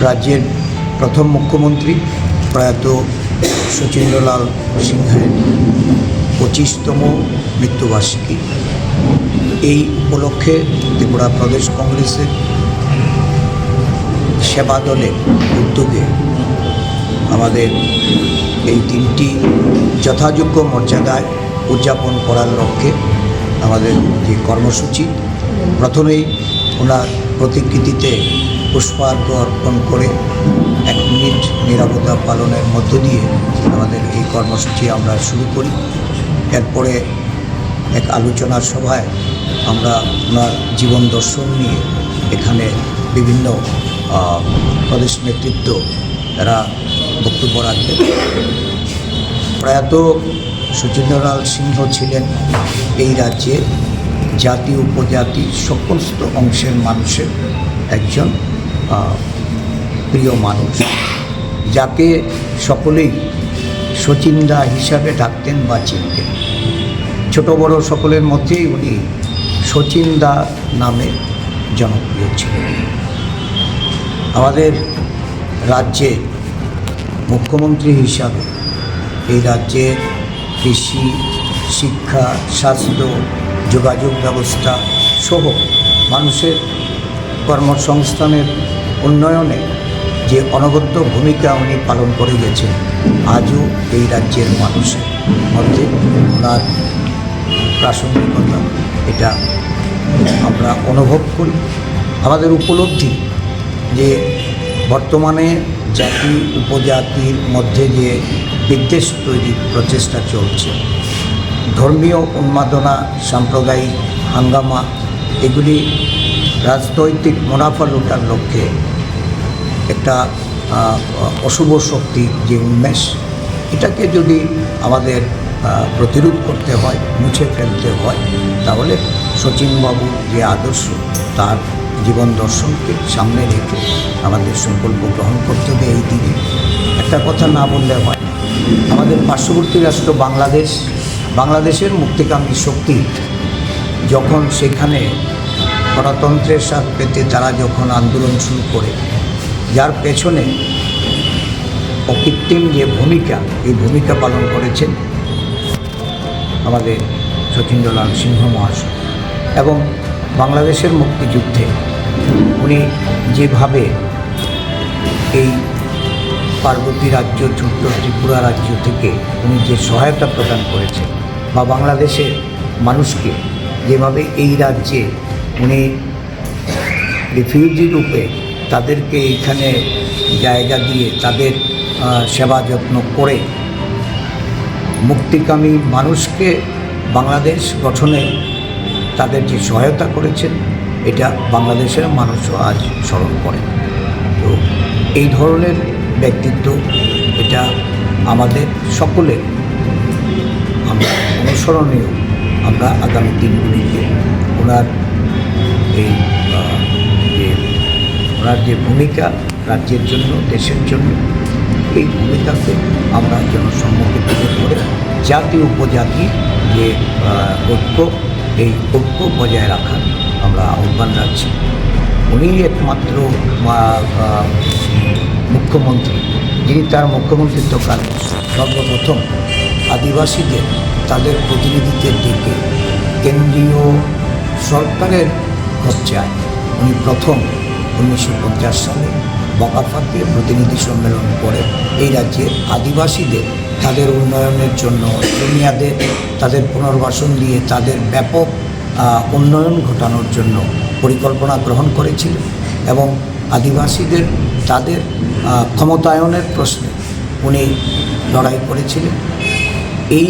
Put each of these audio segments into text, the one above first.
রাজ্যের প্রথম মুখ্যমন্ত্রী প্রয়াত শচীন্দ্রলাল সিংহের পঁচিশতম মৃত্যুবার্ষিকী। এই উপলক্ষে ত্রিপুরা প্রদেশ কংগ্রেসের সেবা দলের উদ্যোগে আমাদের এই দিনটি যথাযোগ্য মর্যাদায় উদযাপন করার লক্ষ্যে আমাদের যে কর্মসূচি, প্রথমেই ওনার প্রতিকৃতিতে পুষ্পার্ঘ অর্পণ করে এক মিনিট নিরাপত্তা পালনের মধ্য দিয়ে আমাদের এই কর্মসূচি আমরা শুরু করি। এরপরে এক আলোচনা সভায় আমরা ওনার জীবন দর্শন নিয়ে এখানে বিভিন্ন প্রদেশ নেতৃত্ব এরা বক্তব্য রাখবেন। প্রয়াত সচিন্দ্রলাল সিংহ ছিলেন এই রাজ্যে জাতি, উপজাতি, সমস্ত অংশের মানুষের একজন প্রিয় মানুষ। যাকে সকলেই সচিন্দা হিসাবে ডাকতেন বা চিনতেন। ছোট বড় সকলের মধ্যেই উনি সচিন্দা নামে জনপ্রিয় ছিলেন। আমাদের রাজ্যে মুখ্যমন্ত্রী হিসাবে এই রাজ্যে কৃষি, শিক্ষা, স্বাস্থ্য, যোগাযোগ ব্যবস্থা সহ মানুষের কর্মসংস্থানের উন্নয়নে যে অনবদ্য ভূমিকা উনি পালন করে গেছেন, আজও এই রাজ্যের মানুষের মধ্যে ওনার প্রাসঙ্গিকতা, এটা আমরা অনুভব করি। আমাদের উপলব্ধি যে বর্তমানে জাতি, উপজাতির মধ্যে যে বিদ্বেষ তৈরির প্রচেষ্টা চলছে। ধর্মীয় উন্মাদনা, সাম্প্রদায়িক হাঙ্গামা, এগুলি রাজনৈতিক মুনাফা লুটার লক্ষ্যে একটা অশুভ শক্তি যে উন্মেষ, এটাকে যদি আমাদের প্রতিরোধ করতে হয়, মুছে ফেলতে হয়, তাহলে শচীনবাবুর যে আদর্শ, তার জীবন দর্শনকে সামনে রেখে আমাদের সংকল্প গ্রহণ করতে হবে এই দিনে। একটা কথা না বললে হয় না। আমাদের পার্শ্ববর্তী রাষ্ট্র বাংলাদেশ, বাংলাদেশের মুক্তিকামী শক্তি। যখন সেখানে গণতন্ত্রের স্বাদ পেতে তারা যখন আন্দোলন শুরু করে, যার পেছনে অকৃত্রিম যে ভূমিকা, এই ভূমিকা পালন করেছেন আমাদের সচিন্দ্রলাল সিংহ মহাশয় এবং বাংলাদেশের মুক্তিযুদ্ধে উনি যেভাবে এই পার্বতী রাজ্য, ছোট্ট ত্রিপুরা রাজ্য থেকে উনি যে সহায়তা প্রদান করেছেন বা বাংলাদেশের মানুষকে যেভাবে এই রাজ্যে উনি রিফিউজি রূপে তাদেরকে এইখানে জায়গা দিয়ে তাদের সেবা যত্ন করে মুক্তিকামী মানুষকে বাংলাদেশ গঠনে তাদের যে সহায়তা করেছেন, এটা বাংলাদেশের মানুষও আজ স্মরণ করে। তো এই ধরনের ব্যক্তিত্ব, এটা আমাদের সকলের। আমরা অনুসরণীয় আমরা আগামী দিনগুলিতে ওনার এই যে, ওনার যে ভূমিকা রাজ্যের জন্য, দেশের জন্য, এই ভূমিকাকে আমরা জনসম্মুখে তুলে ধরে, জাতি উপজাতি যে ঐক্য, এই ঐক্য বজায় রাখার আমরা আহ্বান রাখছি। উনি একমাত্র মুখ্যমন্ত্রী, যিনি তার মুখ্যমন্ত্রিত্বকালে সর্বপ্রথম আদিবাসীদের তাদের প্রতিনিধিদের ডেকে কেন্দ্রীয় সরকারের খরচায় উনি প্রথম উনিশশো পঞ্চাশ সালে বকাফাতে প্রতিনিধি সম্মেলন করে এই রাজ্যের আদিবাসীদের তাদের উন্নয়নের জন্য জমিয়াদের তাদের পুনর্বাসন দিয়ে তাদের ব্যাপক উন্নয়ন ঘটানোর জন্য পরিকল্পনা গ্রহণ করেছিলেন এবং আদিবাসীদের, তাদের ক্ষমতায়নের প্রশ্নে উনি লড়াই করেছিলেন। এই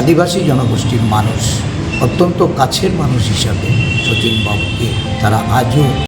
আদিবাসী জনগোষ্ঠীর মানুষ, অত্যন্ত কাছের মানুষ হিসাবে সচিনবাবুকে তারা আজও